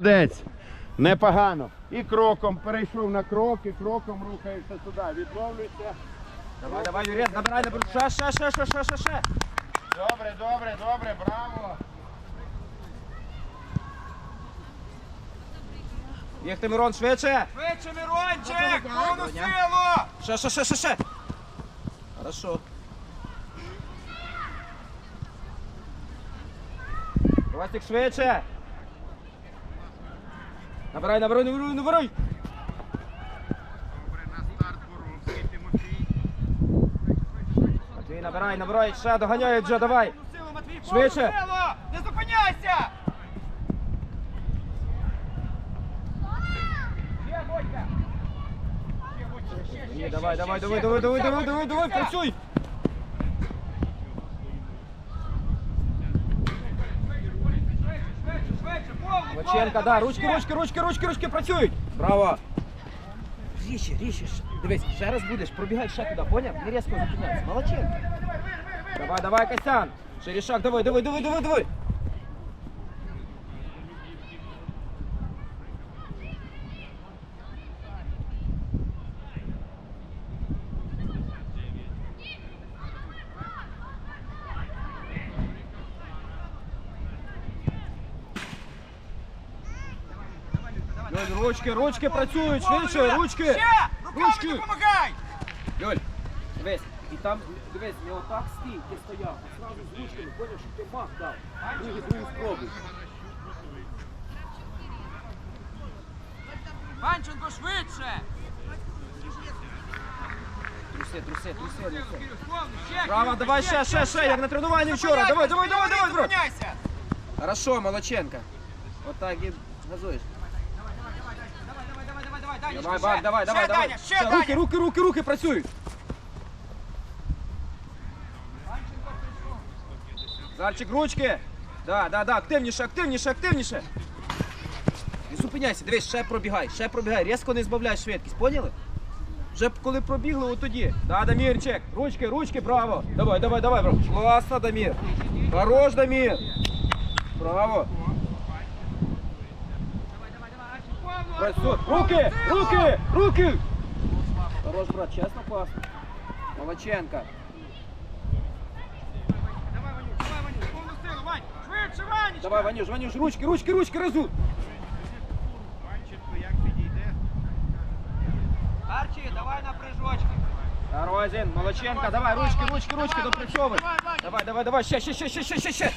Молодець. Непогано. І кроком перейшов на крок, і кроком рухаєшся туди. Відловлюйся. Давай, давай, Юрій, набирай, набирай. Ще, ще, ще, ще, ще, ще, ще. Добре, добре, добре, браво. Бігти, Мирон, швидше. Швидше, Мирончик! Давай, Повну силу! Ще, ще, ще, ще, ще. Хорошо. Ковастик, швидше. Набирай, набирай, набирай, набирай. Добре, на старт Боровський, Тимофій. Матвій, набирай, набирай. Ще, доганяй вже, давай. Силу, Матвій, повну Швидше. силу! Не зупиняйся! Ще, Бодька! Ще, Бодька, ще, ще, Ні, ще, давай, ще, давай, ще, давай, давай, давай, кінця, давай, давай, давай, кінця. працюй. Швидше, Лученка, да, ручки, ручки, ручки, ручки, ручки працюють. Браво. Ріще, ріще. Дивись, ще раз будеш, пробігай ще туди, поняв? Не різко зупиняйся. Молодченко. Давай, давай, Костян. Ширішак, давай, давай, давай, давай, давай. ручки, ручки працюють, швидше, ручки. Ще! Руками Ручки. допомагай! Льоль, дивись, і там, дивись, не отак стій, ти стояв, а сразу з ручками, поняв, що ти мах дав. Другий, другий спробуй. Панченко, швидше! Труси, труси, труси, труси. Повну, ще, Право, Кирюха, давай ще, ще, ще, як на тренуванні вчора. Давай, давай, давай, давай, бро. Зупиняйся! Хорошо, Молодченко. Отак і газуєш. Давай, давай, давай, давай, Давай, ще. Давай, Ще, давай, давай. Даня, ще, Все, Даня! руки, руки, руки, руки працюють. Зальчик, ручки. Да, да, да, активніше, активніше, активніше. Не зупиняйся, дивись, ще пробігай, ще пробігай. Різко не збавляй швидкість, поняли? Вже коли пробігли, от тоді. Да, Дамірчик, ручки, ручки, браво. Давай, давай, давай, браво. Класно, Дамір. Хорош, Дамір. Браво. Працюй. Руки, руки, руки. Хорош, брат, чесно, класно. Молодченко. Давай, Ванюш, давай, Ванюш, повну силу, Вань! Швидше, Ванечка! Давай, Ванюш, Ванюш, ручки, ручки, ручки, разу. Панченко, як підійде? Арчі, давай на прыжочки. Розін, Молодченко, давай, ручки, ручки, ручки, давай, Давай, давай, давай, ще, ще, ще, ще, ще, ще, ще.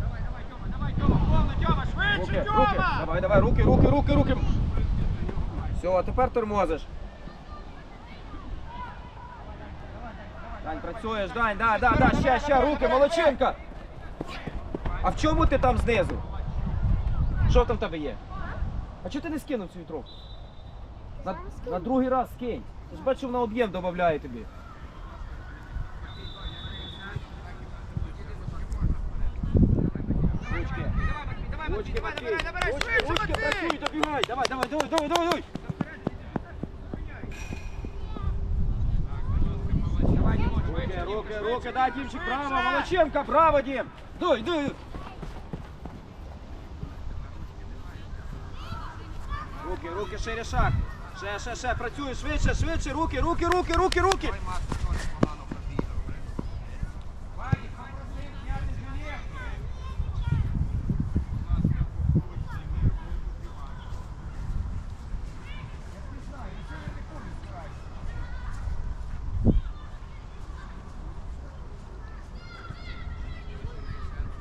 Давай, давай, Тьома, давай, Тьома, повну, Тьома, Руки, швидше, руки, Тьома! Давай, руки, руки, руки, руки. Все, а тепер тормозиш. Дань, працюєш, Дань, да, да, да, ще, ще, руки, Молодченко. А в чому ти там знизу? Що там в тебе є? А чого ти не скинув цю вітровку? На, на другий раз скинь. Ти ж бачив, на об'єм додає тобі. Ручки. Давай, давай, давай, набирай, швидше, ручки, працюй, добігай. Давай, давай, давай, давай, давай, давай. Давай, Руки, руки, руки, да, швидше. право, Молодченко, право, Дім. Дуй, дуй. Руки, руки, шире шаг. Ще, ще, ще, працюй, швидше, швидше, руки, руки, руки, руки, руки. Вадик, попроси зняти жилет.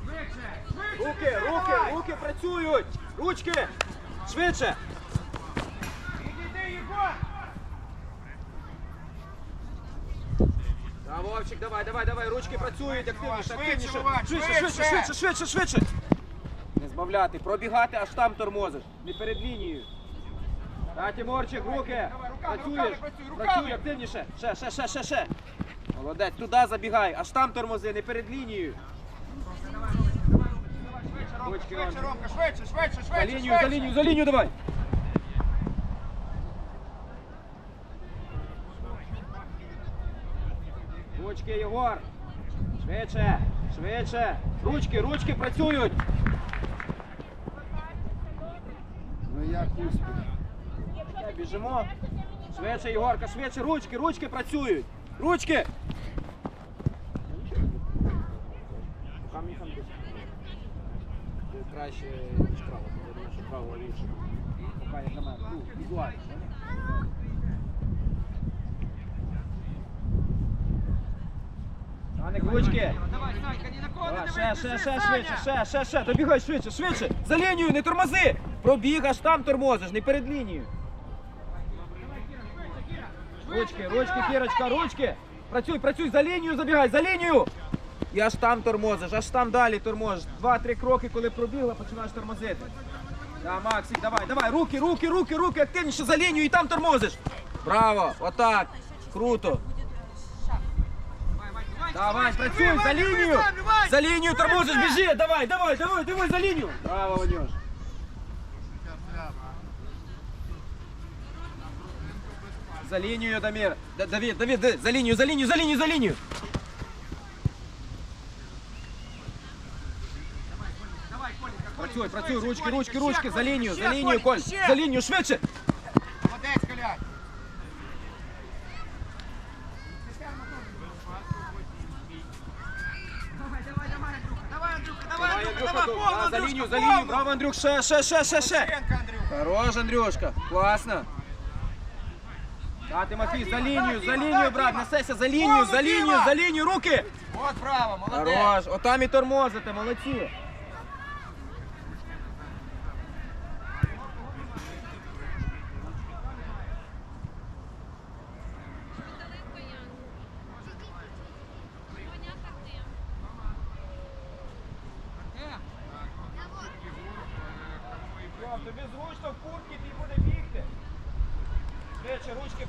Швидше, швидше, Руки, руки, працюють. Ручки, швидше. Да, Вовчик, давай, давай, давай, ручки працюють, активніше, активніше. Швидше, швидше. швидше, швидше, швидше. Не збавляти, пробігати, аж там тормозиш. Не перед лінією. Да, Тимурчик, руки. Працюєш. Працюй активніше. Ще, ще, ще, ще, ще. Молодець, туди забігай, аж там тормози, не перед лінією. Ручки, Швидше, он. Ромка, швидше, швидше, За швидше, лінію, за швидше. лінію, за лінію давай. Ручки, Єгор. Швидше. Швидше. Ручки, ручки працюють. Ну як успіх? Е, Біжимо. Швидше, Єгорка, швидше, ручки, ручки працюють. Ручки. Краще, ніж право. Думаю, що право ліпше. Поки як на мене. Ну, візуально. Аник, ручки. Давай, Санька, ні на кого не Давай, дивись, ще, ще, ще, швидше, ще, ще, ще, добігай швидше, швидше. За лінію, не тормози. Пробіг, аж там тормозиш, не перед лінією. Ручки, ручки, Кірочка, ручки. Працюй, працюй, за лінію забігай, за лінію. І аж там тормозиш, аж там далі тормозиш. Два-три кроки, коли пробігла, починаєш тормозити. Да, Максик, давай, давай, руки, руки, руки, руки, активніше за лінію і там тормозиш. Браво, отак. Круто. Давай, працюй за лінію! За лінію тормозиш, біжи! Давай, давай, давай, давай за лінію! Браво, Ванюш! За лінію, Дамір! Да- Давид, Давид, да- за лінію, за лінію, за лінію, за лінію! Працюй, працюй, ручки, ручки, ручки, за лінію, за лінію, Коль! За лінію, швидше! Молодець, Колян. Давай, давай, давай, Андрюха, давай, Андрюха, давай, Давай, Андрюха, Андрюха, давай, да, повну, за лінію, за лінію, браво, Андрюх, ще, ще, ще, ще, ще! Хорош, Андрюшка, класно! Да, Тимофій, за лінію, за лінію, брат, несеся, за лінію, за лінію, за лінію, руки! От, браво, молодець. Хорош, отам і тормозите, молодці.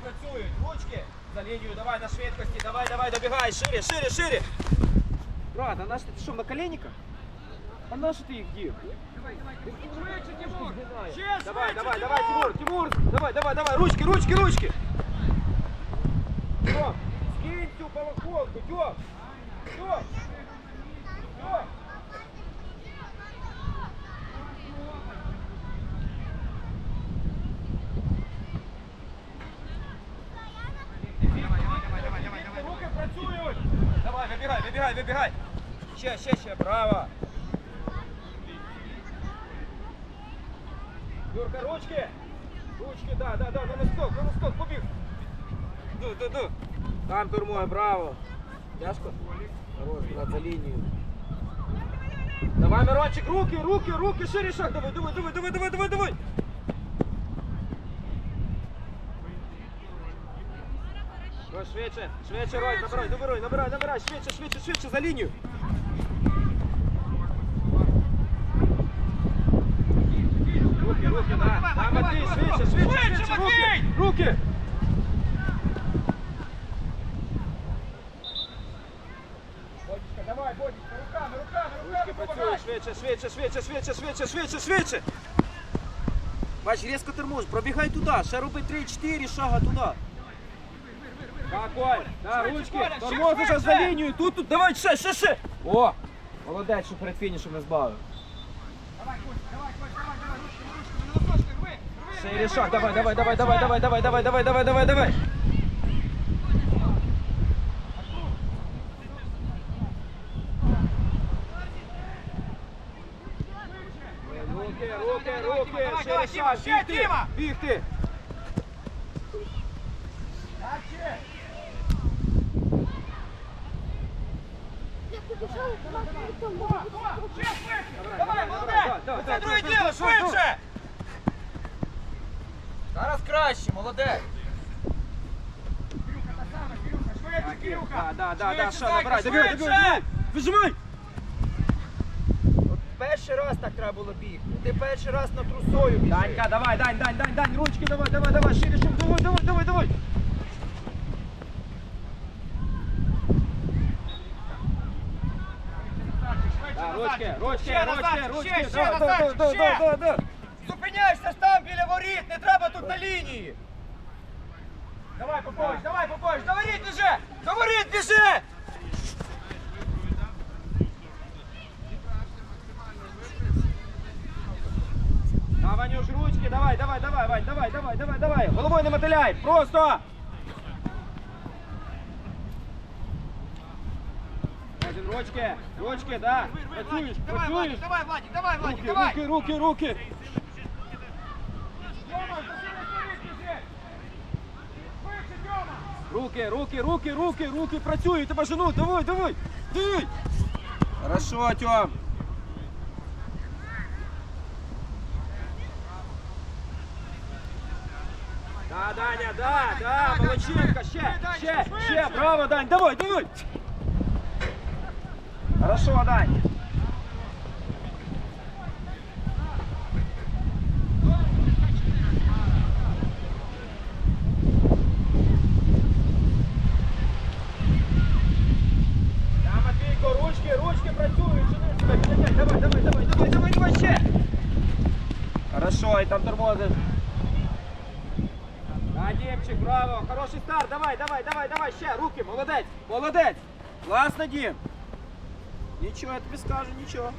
працюють, ручки. За лінію, давай на швидкості, давай, давай, добігай, шире, шире, шире. Брат, а наш ти що, на коленниках? А на що ти їх дів? Швидше, Тимур. Ще Давай, швидше, давай, давай, Тимур, Тимур, давай, давай, давай, ручки, ручки, ручки. Тьом, скинь цю балахолку, Тьом. Тьом. Вибігай, вибігай. Ще, ще, ще, браво. Юрка, ручки! Ручки, да, да, да, на носкок, на носкок, побіг. Ду, ду, ду. Там турмой, браво. Тяжко? Хорош, брат, за лінію. Давай, Мирончик, руки, руки, руки, шире шаг, давай, давай, давай, давай, давай, давай, давай. Рой, швидше, швидше, Рой, набирай, набирай, набирай, набирай, швидше, швидше, швидше, за лінію. Руки, руки, да. Да, Матвій, швидше, швидше, швидше, руки, руки. Бодічка, давай, Бодічка, руками, руками, руками, працюють, швидше, швидше, швидше, швидше, швидше, швидше, швидше. Бач, різко тормоз, пробігай туди, ще роби 3-4 шага туди. Так, Коль, да, ручки, Коля, ще за лінію, тут, тут, давай, ще, ще, ще. О, молодець, що перед фінішем не збавив. Давай, Коль, давай, Коль, давай, давай, ручками, ручками, на носочках, рви, Ще давай, давай, давай, давай, давай, давай, давай, давай, давай, давай, давай. Руки, руки, руки, ще Тіма, бігти, бігти. Ще швидше. Давай, молодець. Це друге діло, швидше. Зараз краще, молодець. Швидше, Кирюха. Да, да, да, що, набирай, вижимай. Перший раз так треба було бігти. Ти перший раз на трусою біжи. Данька, давай, Дань, Дань, Дань, Дань, ручки, давай, давай, давай, шире, шире, давай, давай, давай, давай. Рочки, рочки, рочки, рочки, ще. Зупиняйся там біля воріт, не треба тут на лінії. Давай, Попович, давай, Попович, до воріт біжи! До воріт біжи! Ванюш, ручки, давай, давай, давай, Вань, давай, давай, давай, давай. Головою не мотиляй, просто! Ручки, ручки, да. Працюєш, Давай, працюєш. Владик, давай, Владик, давай, Владик, Руки, давай. руки, руки, руки. Тёма, засунь скорее здесь. Выше, Тёма. Руки, руки, руки, руки, руки працюють, тебе жену, давай, давай, давай. Хорошо, Тьом. Да, Даня, да, да, молодчинка, ще, ще, ще, браво, Дань, давай, давай. давай, ще. Хорошо, і там тормозиш. Да, Дімчик, браво, хороший старт, давай, давай, давай, давай, ще, руки, молодець, молодець. Класно, Дім. Нічого, я тобі скажу, нічого.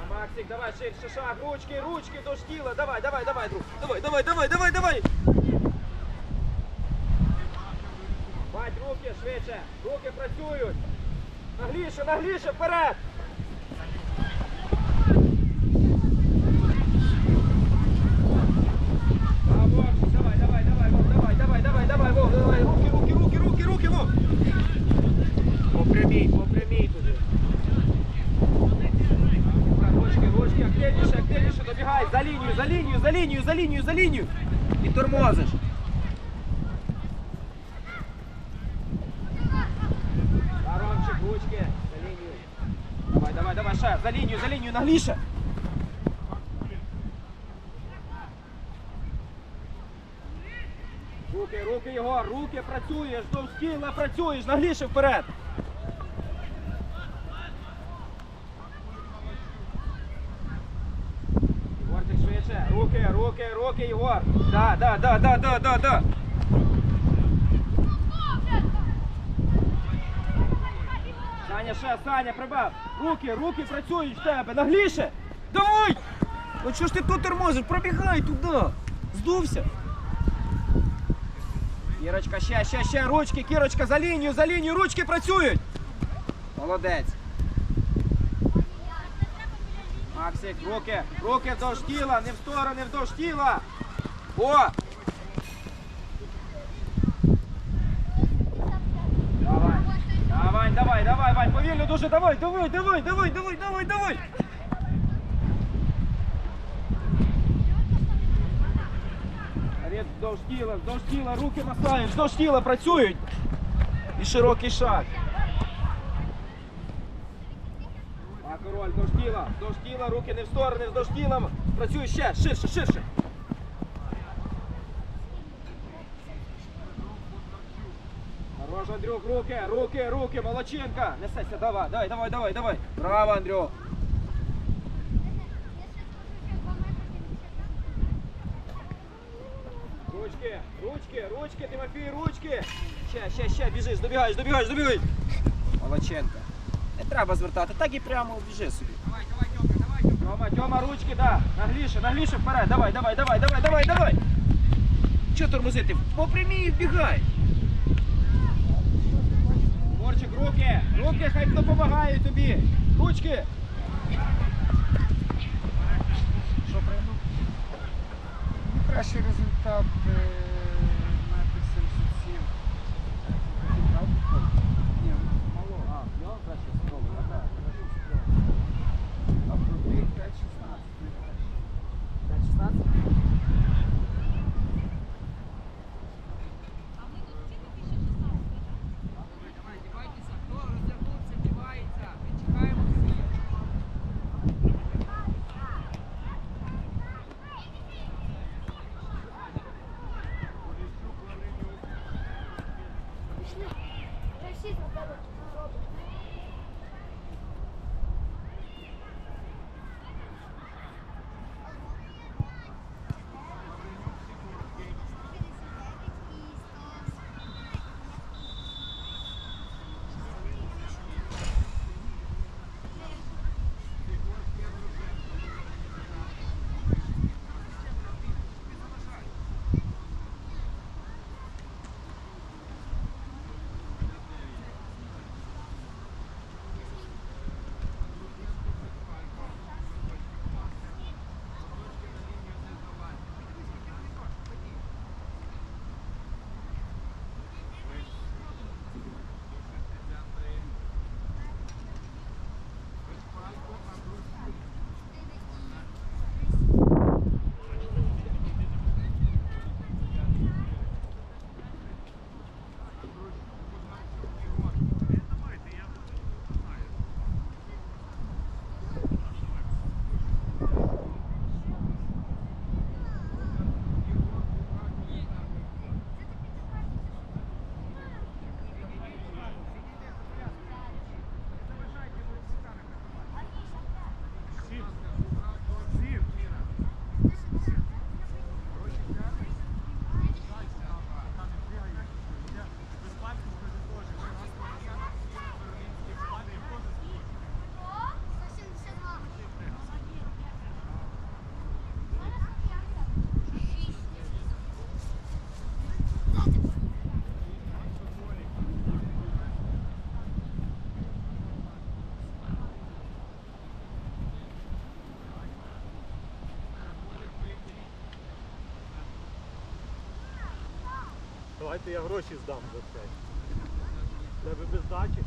А, Максик, давай, ширше шаг, ручки, ручки до штіла, давай, давай, давай, друг. Давай, давай, давай, давай, давай. Бать, руки швидше, руки працюють. Нагліше, нагліше, вперед. Лінію, за лінію, за лінію. І тормозиш. Да, Ромчик, ручки, за лінію. Давай, давай, давай, ще, за лінію, за лінію, нагліше. Руки, руки, Єгор, руки працюєш, до стіла працюєш, нагліше вперед. Єгорчик швидше, руки, руки, руки, Єгор. Да, да, да, да, да, да, да. Саня, ще, Саня, прибав. Руки, руки працюють в тебе, нагліше. Давай! Ну чого ж ти тут тормозиш? Пробігай туди. Здувся. Кірочка, ще, ще, ще, ручки, Кірочка, за лінію, за лінію, ручки працюють. Молодець. Максик, руки, руки вдовж тіла, не в сторони, вдовж тіла. О! Давай, давай, давай, давай, Вань, повільно дуже, давай, давай, давай, давай, давай, давай, давай. Рід вдовж тіла, вдовж тіла, руки масають, вдовж тіла працюють. І широкий шаг. А король, вдовж тіла, вдовж тіла, руки не в сторони, вдовж тіла. Працюй ще, ширше, ширше. Руки, руки, руки, молодчинка. Несеться, давай, давай, давай, давай, давай. Браво, Андрюк. Ручки, ручки, ручки, Тимофій, ручки. Ще, ще, ще, біжиш, добігаєш, добігаєш, добігаєш. Молодченка. Не треба звертати, так і прямо біжи собі. Давай, давай, Тёмка, давай, Тёмка. Тьома, Тьома, ручки, да. Нагліше, нагліше вперед. Давай, давай, давай, давай, давай, давай. Чого тормозити? По прямій вбігай. Руки, руки, хай допомагають тобі. Ручки. Що приймав? Кращий результат Давайте я гроші здам за це. Тебе без дачі?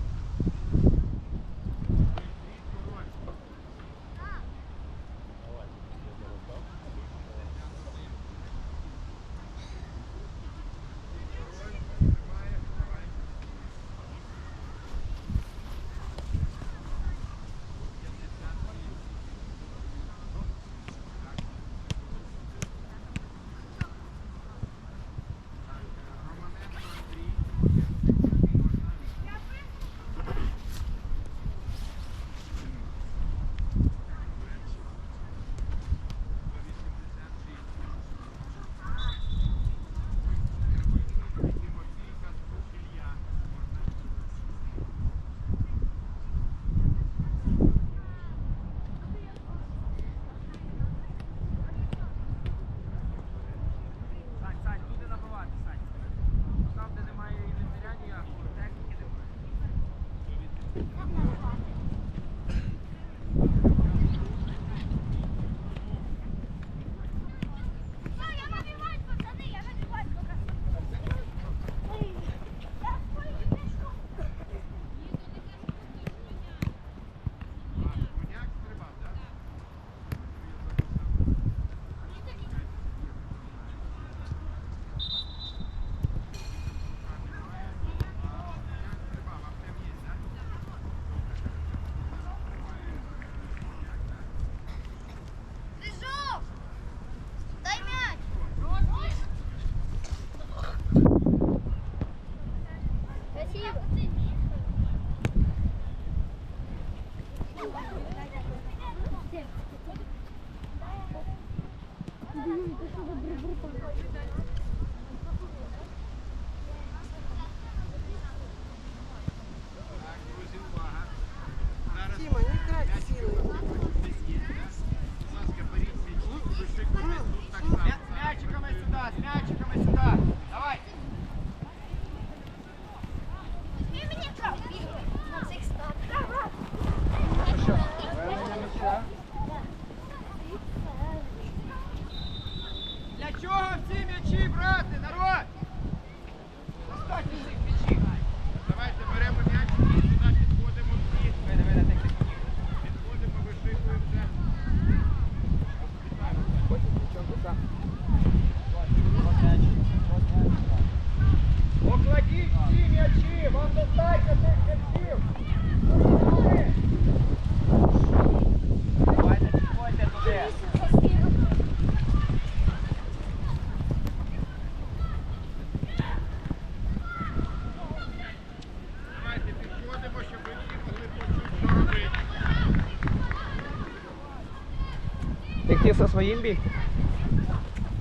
вместе со своим бить.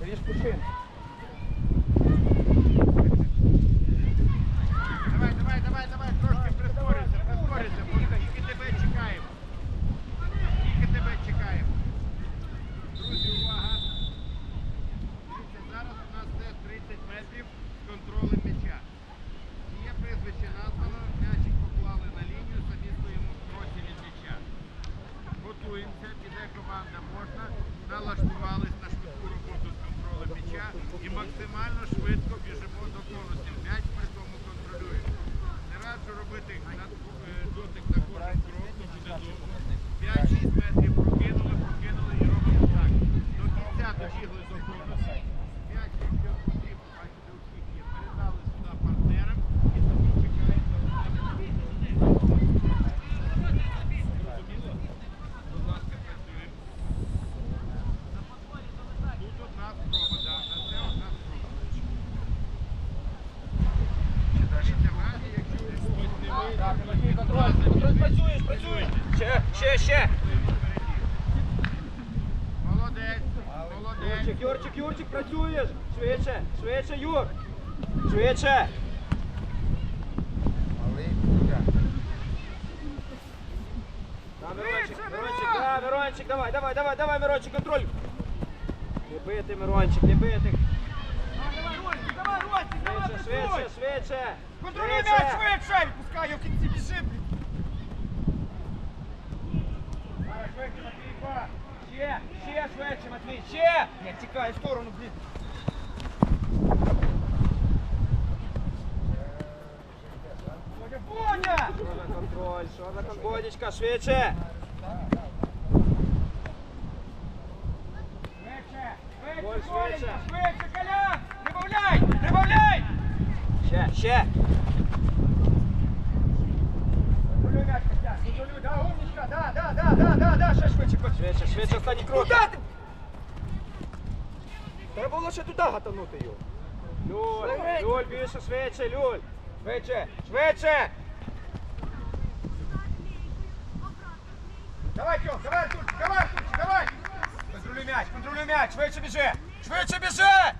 Видишь, пушин. Мирончик, давай, давай, давай, давай, Мирончик, контроль. Не бити, Мирончик, не бити. Давай, Ростик, давай, Ростик, давай, Швидше, швидше, швидше. Контролюй м'яч швидше. Пускай його в кінці біжи, блін. Давай, швидше, Матвійка. Ще, ще швидше, Матвій, ще. Ні, тікай в сторону, блін. Боня! Що за контроль, що за контроль, швидше. Ще. Контролюй м'яч, Костян, контролюй, да, умничка, да, да, да, да, да, да, ще швидше, Кость. Швидше, швидше, останні кроки. Треба було ще туди гатанути його. Люль, більше, швидше, Люль. Швидше, швидше! Давай, Тьом, давай, Артурчик, давай, Артурчик, давай! Контролюй м'яч, контролюй м'яч, швидше біжи! Швидше біжи!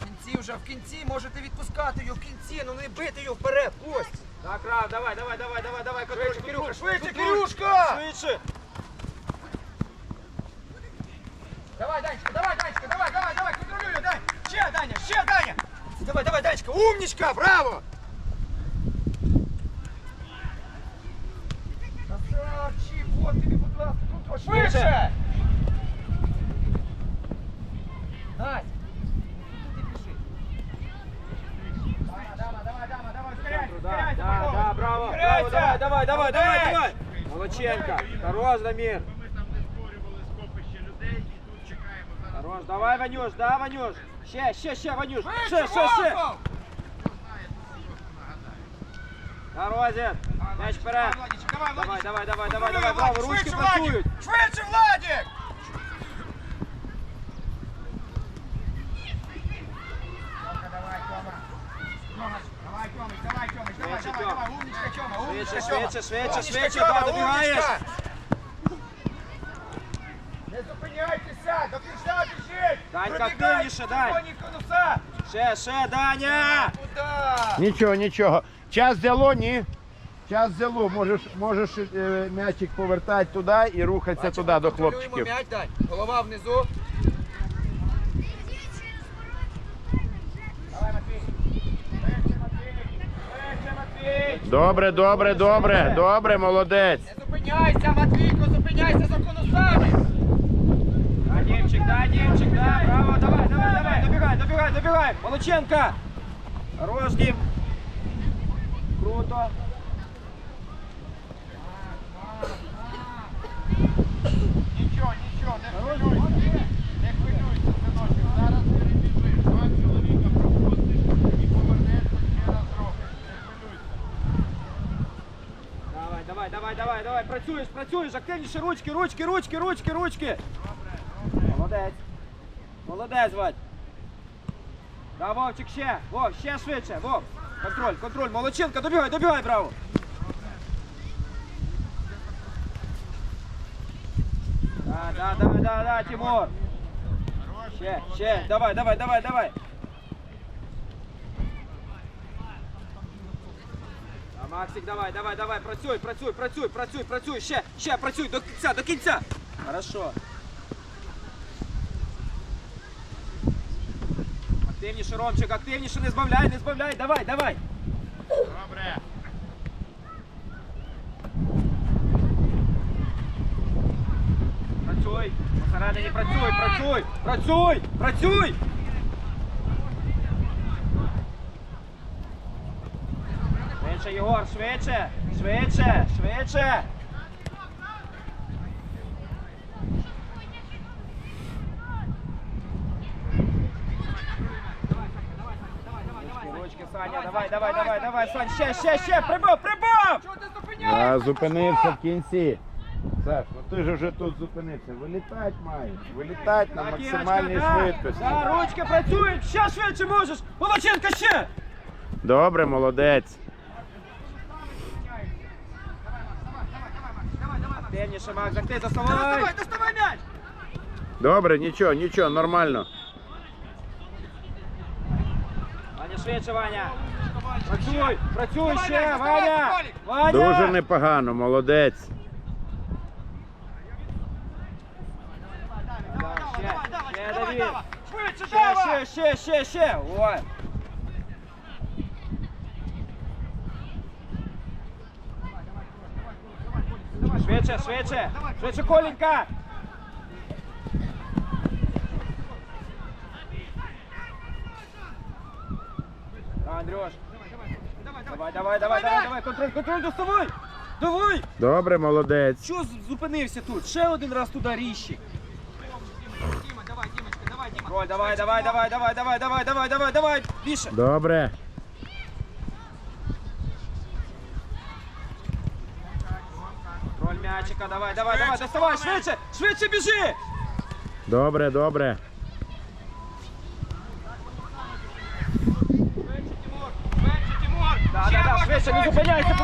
В кінці вже, в кінці можете відпускати його, в кінці, ну не бити його вперед, ось. Так, Рав, давай, давай, давай, давай, давай, контроль, Швидше. Кирюха, швидше, Кирюшка! Швидше. Давай, Данечка, давай, Данечка, давай, давай, давай, контролюй, Дань! Ще, Даня, ще, Даня! Давай, давай, Данечка, умничка, браво! Красавчик, вот тобі, будь ласка, тут швидше! Дай. Давай, давай, давай, давай, давай, ускоряйся, Да, ускоряйся, да, Павло. да, браво, браво, Ускоряйся! давай, давай, давай, давай, Молодець! давай. Молодченко, хорош, Дамір. Бо ми там не створювали скопище людей і тут чекаємо зараз. Хорош, давай, Ванюш, да, Ванюш. Ще, ще, ще, Ванюш. Швидше, Ще, ще, ще. Волков! Хто знає, то просто нагадаю. На розі. М'яч вперед. Давай, Владичек, давай, Давай, Владичек. давай, давай, давай, Контролюй, давай, браво, Владик, ручки швидше, Владик! працюють. Швидше, Владик! давай, Тёмыч, давай, Тёмыч, давай, Швидше, давай, Тём. давай, умничка, Тёма, умничка, Швидше, Тёма. швидше, швидше, Умничка, швидше, Тёма, да, добігаєш. умничка. Не зупиняйтеся, до кінця біжіть! Данька, Пробігайте активніше, Дань. червоні конуса! Ще, ще, Даня. Куда? Нічого, нічого. Час взяло, ні? Час взяло. Можеш, можеш е, м'ячик повертати туди і рухатися туди до Контролюємо хлопчиків. м'яч, Дань. Голова внизу. Добре, добре, добре, добре, молодець. Не зупиняйся, Матвійко, зупиняйся за конусами! Да, Дімчик, да, Дімчик, да, браво, давай, давай, давай, добігай, добігай, добігай. Молодченко. Хорош, Дім. Круто. Нічого, нічого, не хвилюйся. Не хвилюйся, синочок. Зараз перебіжиш. Два чоловіка пропустиш і повернешся ще раз робиш. Не хвилюйся. Давай, давай, давай, працюєш, працюєш, активніше, ручки, ручки, ручки, ручки, ручки. Молодець. Молодець, Вадь. Да, Вовчик, ще, Вов, ще швидше, Вов. Контроль, контроль, Молодченко, добігай, добігай, браво. Да, да, да, да, да, Тимур. Ще, ще, давай, давай, давай, давай. Максик, давай, давай, давай, працюй, працюй, працюй, працюй, працюй, ще, ще, працюй, до кінця, до кінця. Хорошо. Активніше, Ромчик, активніше, не збавляй, не збавляй, давай, давай. Добре. Працюй, посередині працюй, працюй, працюй, працюй. Єгор, швидше, швидше, швидше. Ручки, Саня, давай, давай, давай, давай, Сань, ще, ще, ще, прибав, прибав! Чого ти зупиняєшся? Я зупинився в кінці. Саш, ну ти ж вже тут зупинився. Вилітати маєш. Вилітати на максимальній швидкості. Да, ручки працюють, ще швидше можеш. Волоченко, ще. Добре, молодець. Активніше, Макс, актив, Доставай, заставай. доставай м'яч! Добре, нічого, нічого, нормально. Ваня, швидше, Ваня. Працюй, працюй Давай, ще, Ваня, Ваня. Дуже непогано, молодець. Да, ще, Давай, давай, ще, давай, Давид. давай! Швидше, Ще, давай! ще, ще, ще, ще. Ой. Швидше, швидше. Швидше, Коленька. Андрюш. Давай, давай, давай, давай, давай, контроль, контроль, доставай. Давай! Добре, молодець. Що зупинився тут? Ще один раз туди ріщик. Діма, давай, Дімочка, давай, Діма. Ой, давай, давай, давай, давай, давай, давай, давай, давай, давай, більше. Добре. М'ячика, давай, давай, давай, доставай, швидше, швидше біжи! Добре, добре. Швидше, Тимур! Швидше, Тимур! Да, да, да, швидше, не зупиняйся,